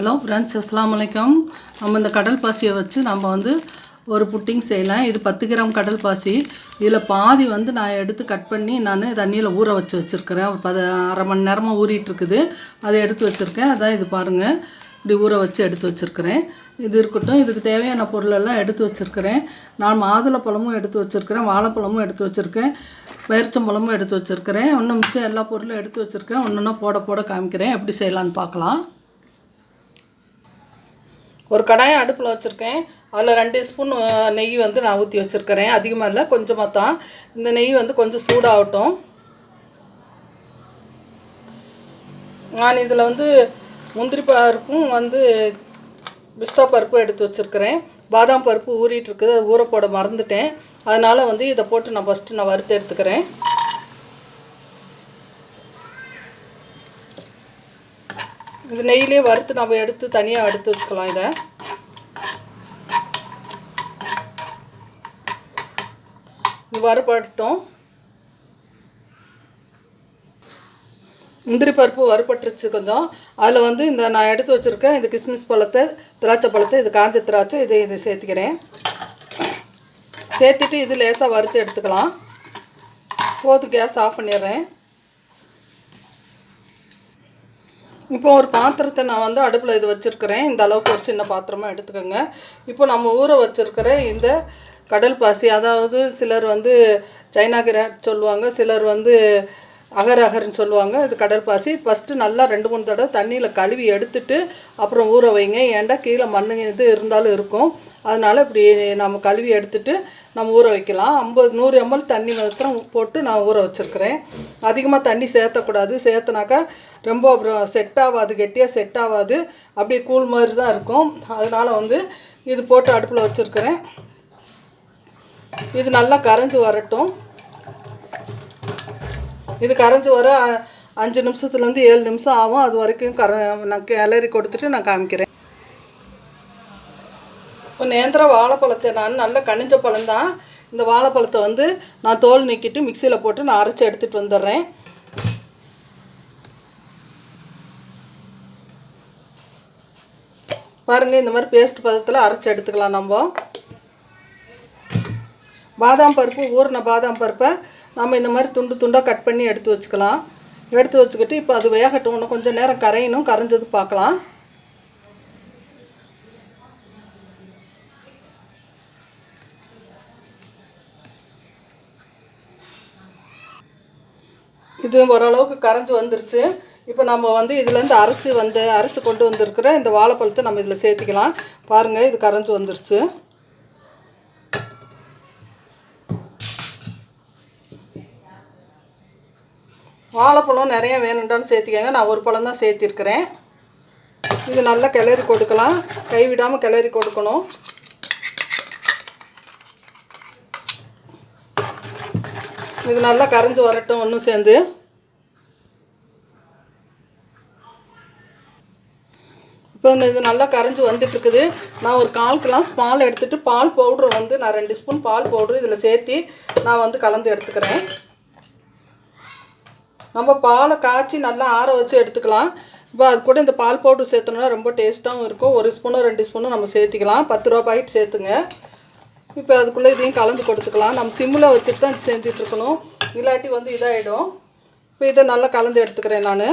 Hello friends அஸ்லாம் வலைக்கம் நம்ம இந்த கடல் பாசியை வச்சு நம்ம வந்து ஒரு புட்டிங் செய்யலாம். இது பத்து கிராம் கடல் பாசி. இதில் பாதி வந்து நான் எடுத்து கட் பண்ணி நான் தண்ணியில் ஊற வச்சு வச்சுருக்கிறேன். ஒரு பத அரை மணி நேரமாக ஊறிட்டுருக்குது. அதை எடுத்து வச்சுருக்கேன். அதான் இது பாருங்கள் இப்படி ஊற வச்சு எடுத்து வச்சுருக்கிறேன். இது இருக்கட்டும். இதுக்கு தேவையான பொருளெல்லாம் எடுத்து வச்சுருக்கிறேன். நான் மாதுளப்பழமும் எடுத்து வச்சுருக்கிறேன். வாழைப்பழமும் எடுத்து வச்சுருக்கேன். பேரிச்சம்பழமும் எடுத்து வச்சுருக்கிறேன். இன்னும் மிச்சம் எல்லா பொருளும் எடுத்து வச்சுருக்கேன். ஒன்று ஒன்றா போட போட காமிக்கிறேன். எப்படி செய்யலான்னு பார்க்கலாம். ஒரு கடாயம் அடுப்பில் வச்சுருக்கேன். அதில் ரெண்டு ஸ்பூன் நெய் வந்து நான் ஊற்றி வச்சுருக்கிறேன். அதிகமாக இல்லை கொஞ்சமாக தான். இந்த நெய் வந்து கொஞ்சம் சூடாகட்டும். நான் இதில் வந்து முந்திரி பருப்பும் வந்து பிஸ்தா பருப்பும் எடுத்து வச்சுருக்கிறேன். பாதாம் பருப்பு ஊறிட்டுருக்குது அது ஊற போட மறந்துட்டேன். அதனால் வந்து இதை போட்டு நான் ஃபஸ்ட்டு நான் வறுத்து எடுத்துக்கிறேன். இது நெய்யிலே வறுத்து நம்ம எடுத்து தனியாக எடுத்து வச்சுக்கலாம் இதை. இது வறுபட்டோம் முந்திரி பருப்பு வறுபட்டுருச்சு கொஞ்சம். அதில் வந்து இந்த நான் எடுத்து வச்சுருக்கேன் இந்த கிஸ்மிஸ் பழத்தை திராட்சை பழத்தை இது காஞ்ச திராட்சை இதை இதை சேர்த்துக்கிறேன். சேர்த்துட்டு இது லேசாக வறுத்து எடுத்துக்கலாம். போது கேஸ் ஆஃப் பண்ணிடுறேன். இப்போ ஒரு பாத்திரத்தை நான் வந்து அடுப்பில் இது வச்சுருக்கிறேன். இந்த அளவுக்கு ஒரு சின்ன பாத்திரமாக எடுத்துக்கோங்க. இப்போ நம்ம ஊற வச்சுருக்கிற இந்த கடல் பாசி அதாவது சிலர் வந்து சைனா கிராட் சொல்லுவாங்க சிலர் வந்து அகர் அகர்னு சொல்லுவாங்க இது கடல் பாசி. ஃபஸ்ட்டு நல்லா ரெண்டு மூணு தடவை தண்ணியில் கழுவி எடுத்துட்டு அப்புறம் ஊற வைங்க. ஏன்டா கீழே மண்ணு இது இருந்தாலும் இருக்கும். அதனால் இப்படி நம்ம கழுவி எடுத்துட்டு நம்ம ஊற வைக்கலாம். ஐம்பது நூறு எம்எல் தண்ணி மாத்திரம் போட்டு நான் ஊற வச்சுருக்கிறேன். அதிகமாக தண்ணி சேர்த்தக்கூடாது. சேர்த்துனாக்கா ரொம்ப அப்புறம் செட் ஆகாது கெட்டியாக செட் ஆகாது. அப்படியே கூழ் மாதிரி தான் இருக்கும். அதனால் வந்து இது போட்டு அடுப்பில் வச்சுருக்கிறேன். இது நல்லா கரைஞ்சி வரட்டும். இது கரைஞ்சி வர அஞ்சு நிமிஷத்துலேருந்து ஏழு நிமிஷம் ஆகும். அது வரைக்கும் கர நான் கிளறி கொடுத்துட்டு நான் காமிக்கிறேன். இப்போ நேந்திரம் வாழைப்பழத்தை நான் நல்ல கனிஞ்ச பழம்தான் இந்த வாழைப்பழத்தை வந்து நான் தோல் நீக்கிட்டு மிக்சியில் போட்டு நான் அரைச்சி எடுத்துகிட்டு வந்துடுறேன். பாருங்கள் இந்த மாதிரி பேஸ்ட் பதத்தில் அரைச்சி எடுத்துக்கலாம் நம்ம. பாதாம் பருப்பு ஊறின பாதாம் பருப்பை நம்ம இந்த மாதிரி துண்டு துண்டாக கட் பண்ணி எடுத்து வச்சுக்கலாம். எடுத்து வச்சுக்கிட்டு இப்போ அது வேகட்டும். இன்னும் கொஞ்சம் நேரம் கரையணும் கரைஞ்சது பார்க்கலாம். இது ஓரளவுக்கு கரைஞ்சி வந்துருச்சு. இப்போ நம்ம வந்து இதுலேருந்து அரைச்சி வந்து அரைச்சி கொண்டு வந்திருக்கிற இந்த வாழைப்பழத்தை நம்ம இதில் சேர்த்திக்கலாம். பாருங்கள் இது கரைஞ்சி வந்துருச்சு. வாழைப்பழம் நிறைய வேணுண்டாலும் சேர்த்திக்கங்க. நான் ஒரு பழம் தான் சேர்த்திருக்கிறேன். இது நல்லா கிளறி கொடுக்கலாம். கைவிடாமல் கிளறி கொடுக்கணும். இது நல்லா கரைஞ்சி வரட்டும் ஒன்றும் சேர்ந்து. இப்போ இந்த இது நல்லா கரைஞ்சி வந்துட்டு இருக்குது நான் ஒரு கால் கிளாஸ் பால் எடுத்துகிட்டு பால் பவுட்ரு வந்து நான் ரெண்டு ஸ்பூன் பால் பவுட்ரு இதில் சேர்த்தி நான் வந்து கலந்து எடுத்துக்கிறேன். நம்ம பாலை காய்ச்சி நல்லா ஆற வச்சு எடுத்துக்கலாம். இப்போ அது கூட இந்த பால் பவுட்ரு சேர்த்தோம்னா ரொம்ப டேஸ்ட்டாகவும் இருக்கும். ஒரு ஸ்பூனும் ரெண்டு ஸ்பூனும் நம்ம சேர்த்திக்கலாம். பத்து ரூபா பாக்கெட் சேர்த்துங்க. இப்போ அதுக்குள்ளே இதையும் கலந்து கொடுத்துக்கலாம். நம்ம சிம்மில் வச்சுட்டு தான் செஞ்சிட்ருக்கணும் இல்லாட்டி வந்து இதாகிடும் இப்போ இதை நல்லா கலந்து எடுத்துக்கிறேன் நான்.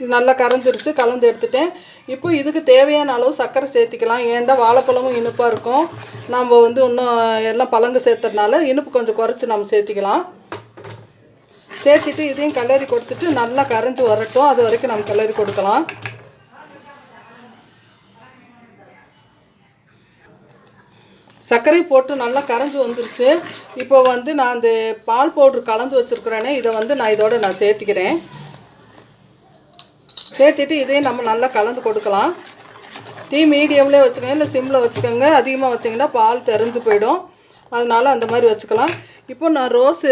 இது நல்லா கரைஞ்சிருச்சு கலந்து எடுத்துட்டேன். இப்போ இதுக்கு தேவையான அளவு சர்க்கரை சேர்த்திக்கலாம். ஏன்டா வாழைப்பழமும் இனிப்பாக இருக்கும். நம்ம வந்து இன்னும் எல்லாம் பழங்கு சேர்த்துறதுனால இனிப்பு கொஞ்சம் குறைச்சி நம்ம சேர்த்திக்கலாம். சேர்த்துட்டு இதையும் கிளறி கொடுத்துட்டு நல்லா கரைஞ்சி வரட்டும். அது வரைக்கும் நம்ம கிளறி கொடுக்கலாம். சர்க்கரை போட்டு நல்லா கரைஞ்சி வந்துருச்சு. இப்போ வந்து நான் அந்த பால் பவுட்ரு கலந்து வச்சுருக்குறேனே இதை வந்து நான் இதோட நான் சேர்த்திக்கிறேன். சேர்த்துட்டு இதையும் நம்ம நல்லா கலந்து கொடுக்கலாம். டீ மீடியம்லேயே வச்சுக்கோங்க இல்லை சிம்மில் வச்சுக்கோங்க. அதிகமாக வச்சிங்கன்னா பால் தெரிஞ்சு போயிடும். அதனால் அந்த மாதிரி வச்சுக்கலாம். இப்போ நான் ரோஸ்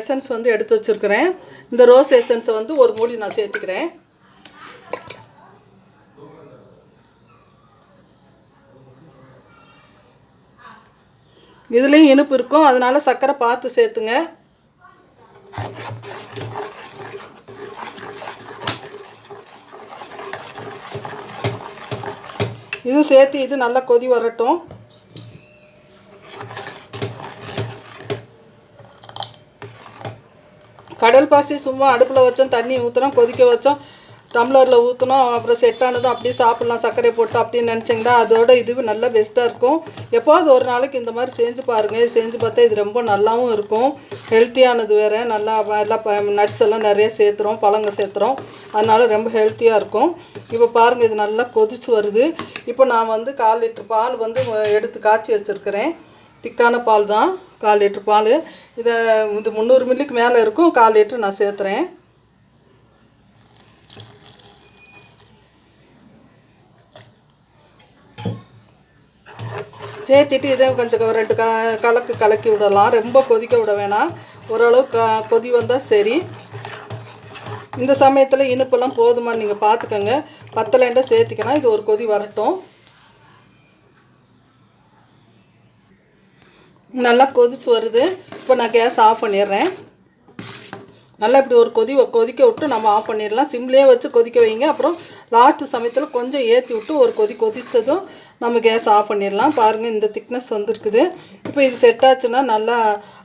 எசன்ஸ் வந்து எடுத்து வச்சுருக்கிறேன். இந்த ரோஸ் எசன்ஸை வந்து ஒரு மூடி நான் சேர்த்துக்கிறேன். இதுலேயும் இனிப்பு இருக்கும். அதனால் சர்க்கரை பார்த்து சேர்த்துங்க. இதுவும் சேர்த்து இது நல்லா கொதி வரட்டும். கடல் பாசி சும்மா அடுப்பில் வச்சோம் தண்ணி ஊற்றுறோம் கொதிக்க வச்சோம். டம்ளரில் ஊற்றணும் அப்புறம் செட் ஆனதும் அப்படியே சாப்பிட்லாம் சர்க்கரை போட்டு அப்படின்னு நினச்சிங்கன்னா அதோட இது நல்லா பெஸ்ட்டாக இருக்கும். எப்போது ஒரு நாளைக்கு இந்த மாதிரி செஞ்சு பாருங்கள் செஞ்சு பார்த்தா இது ரொம்ப நல்லாவும் இருக்கும். ஹெல்த்தியானது வேறு. நல்லா எல்லாம் நட்ஸ் எல்லாம் நிறைய சேர்த்துறோம் பழங்க சேர்த்துறோம். அதனால் ரொம்ப ஹெல்த்தியாக இருக்கும். இப்போ பாருங்கள் இது நல்லா கொதிச்சு வருது. இப்போ நான் வந்து கால் லிட்டர் பால் வந்து எடுத்து காய்ச்சி வச்சுருக்கிறேன். திக்கான பால் தான் கால் லிட்டர் பால். இதை இது முந்நூறு மில்லிக்கு மேலே இருக்கும். கால் லிட்டர் நான் சேர்த்துறேன். சேர்த்துட்டு இதை கொஞ்சம் ரெண்டு க கலக்கு கலக்கி விடலாம். ரொம்ப கொதிக்க விட வேணாம். ஓரளவு க கொதி வந்தால் சரி. இந்த சமயத்தில் இனிப்பெல்லாம் போதுமா நீங்கள் பார்த்துக்கோங்க பத்தலைண்டை சேர்த்திக்கணும் இது ஒரு கொதி வரட்டும். நல்லா கொதிச்சு வருது. இப்போ நான் கேஸ் ஆஃப் பண்ணிடுறேன். நல்லா இப்படி ஒரு கொதி கொதிக்க விட்டு நம்ம ஆஃப் பண்ணிடலாம். சிம்லேயே வச்சு கொதிக்க வைங்க. அப்புறம் லாஸ்ட்டு சமயத்தில் கொஞ்சம் ஏற்றி விட்டு ஒரு கொதி கொதித்ததும் நம்ம கேஸ் ஆஃப் பண்ணிடலாம். பாருங்கள் இந்த திக்னஸ் வந்துருக்குது. இப்போ இது செட் ஆச்சுன்னா நல்லா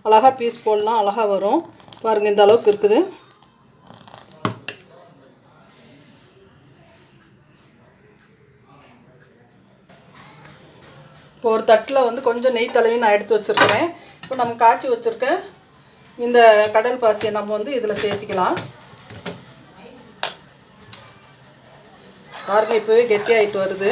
அழகாக பீஸ் போடலாம். அழகாக வரும். பாருங்கள் இந்த அளவுக்கு இருக்குது. இப்போ ஒரு தட்டில் வந்து கொஞ்சம் நெய் தடவி நான் எடுத்து வச்சுருக்கிறேன். இப்போ நம்ம காய்ச்சி வச்சுருக்க இந்த கடல் பாசியை நம்ம வந்து இதில் சேர்த்திக்கலாம். பாருங்கள் இப்போவே கெட்டியாகிட்டு வருது.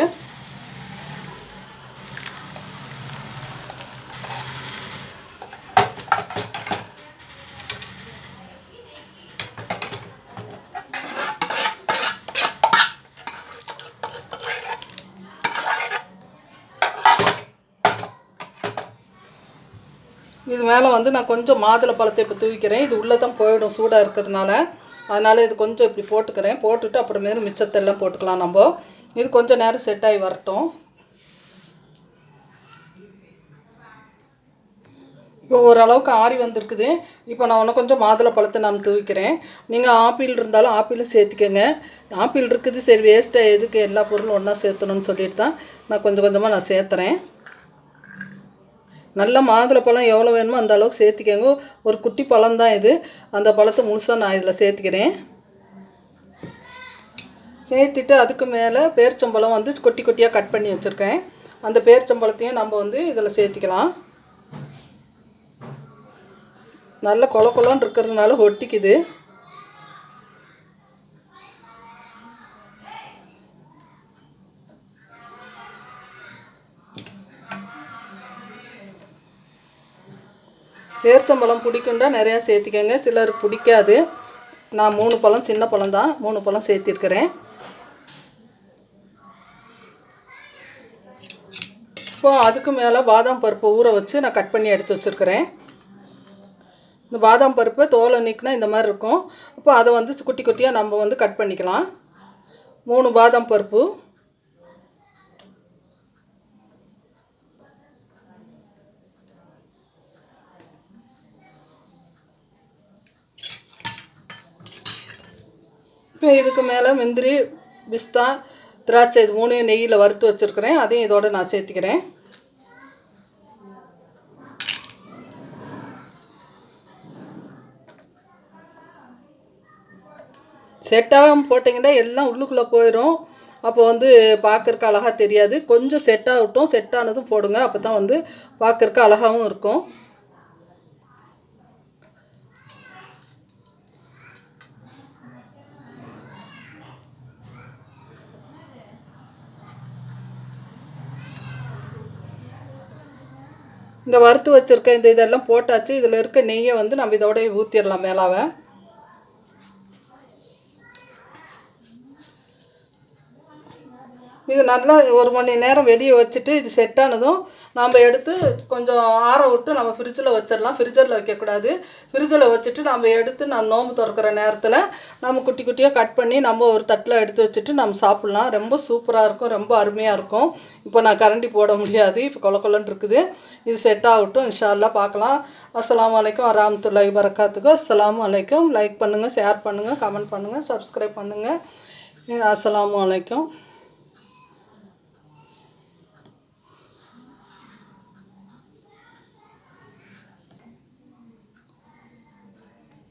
இது மேலே வந்து நான் கொஞ்சம் மாதுளை பழத்தை இப்போ தூவிக்கிறேன். இது உள்ளே தான் போயிடும் சூடாக இருக்கிறதுனால. அதனால் இது கொஞ்சம் இப்படி போட்டுக்கிறேன். போட்டுட்டு அப்புறமேலும் மிச்சத்தெல்லாம் போட்டுக்கலாம் நம்ம. இது கொஞ்சம் நேரம் செட் ஆகி வரட்டும். இப்போ ஓரளவுக்கு ஆறி வந்திருக்குது. இப்போ நான் ஒன்று கொஞ்சம் மாதுளை பழத்தை நான் தூவிக்கிறேன். நீங்கள் ஆப்பிள் இருந்தாலும் ஆப்பிளும் சேர்த்துக்கங்க. ஆப்பிள் இருக்குது சரி வேஸ்ட்டாக எதுக்கு எல்லா பொருளும் ஒன்றா சேர்த்தணும்னு சொல்லிட்டு தான் நான் கொஞ்சம் கொஞ்சமாக நான் சேர்த்துறேன். நல்ல மாதுளை பழம் எவ்வளோ வேணுமோ அந்த அளவுக்கு சேர்த்துக்கோங்க. ஒரு குட்டி பழம் தான் இது. அந்த பழத்தை முழுசாக நான் இதில் சேர்த்துக்கிறேன். சேர்த்துட்டு அதுக்கு மேலே பேரிச்சம்பழம் வந்து கொட்டி கொட்டியாக கட் பண்ணி வச்சுருக்கேன். அந்த பேரிச்சம்பழத்தையும் நம்ம வந்து இதில் சேர்த்திக்கலாம். நல்ல கொல கொலன்னு இருக்கிறதுனால ஒட்டிக்குது. பேரிச்சம்பழம் பிடிக்குண்டா நிறையா சேர்த்திக்கங்க. சிலர் பிடிக்காது. நான் மூணு பழம் சின்ன பழம் தான். மூணு பழம் சேர்த்திருக்கிறேன். இப்போ அதுக்கு மேலே பாதாம் பருப்பை ஊற வச்சு நான் கட் பண்ணி எடுத்து வச்சுருக்கிறேன். இந்த பாதாம் பருப்பு தோலை நீக்கினா இந்த மாதிரி இருக்கும். இப்போ அதை வந்து குட்டி குட்டியாக நம்ம வந்து கட் பண்ணிக்கலாம். மூணு பாதாம் பருப்பு. இதுக்கு மேலே முந்திரி பிஸ்தா திராட்சை இது மூணு நெய்யில் வறுத்து வச்சுருக்கிறேன். அதையும் இதோட நான் சேர்த்துக்கிறேன். செட்டாகவும் போட்டிங்கன்னா எல்லாம் உள்ளுக்குள்ளே போயிடும் அப்போ வந்து பார்க்குறக்கு அழகாக தெரியாது. கொஞ்சம் செட் ஆகட்டும் செட் ஆனதும் போடுங்க. அப்போ தான் வந்து பார்க்குறக்கு அழகாகவும் இருக்கும். இந்த வறுத்து வச்சுருக்க இந்த இதெல்லாம் போட்டாச்சு. இதில் இருக்க நெய்யை வந்து நம்ம இதோடய ஊற்றிடலாம் மேலாவை இது நல்லா ஒரு மணி நேரம் வெளியே வச்சுட்டு இது செட் ஆனதும் நம்ம எடுத்து கொஞ்சம் ஆற விட்டு நம்ம ஃப்ரிட்ஜில் வச்சிடலாம். ஃப்ரிட்ஜரில் வைக்கக்கூடாது ஃப்ரிட்ஜில் வச்சுட்டு நம்ம எடுத்து நம்ம நோம்பு திறக்கிற நேரத்தில் நம்ம குட்டி குட்டியாக கட் பண்ணி நம்ம ஒரு தட்டில் எடுத்து வச்சுட்டு நம்ம சாப்பிட்லாம். ரொம்ப சூப்பராக இருக்கும். ரொம்ப அருமையாக இருக்கும். இப்போ நான் கரண்டி போட முடியாது. இப்போ கொல கொலன்னு இருக்குது. இது செட் ஆகட்டும். இன்ஷால்லாம் பார்க்கலாம். அஸ்லாம் வலைக்கம் வரமத்துல்லாஹி வரகாத்துக்கும் அஸ்லாம் வலைக்கம் லைக் பண்ணுங்கள் ஷேர் பண்ணுங்கள் கமெண்ட் பண்ணுங்கள் சப்ஸ்கிரைப் பண்ணுங்கள் அஸ்ஸலாமு வலைக்கம்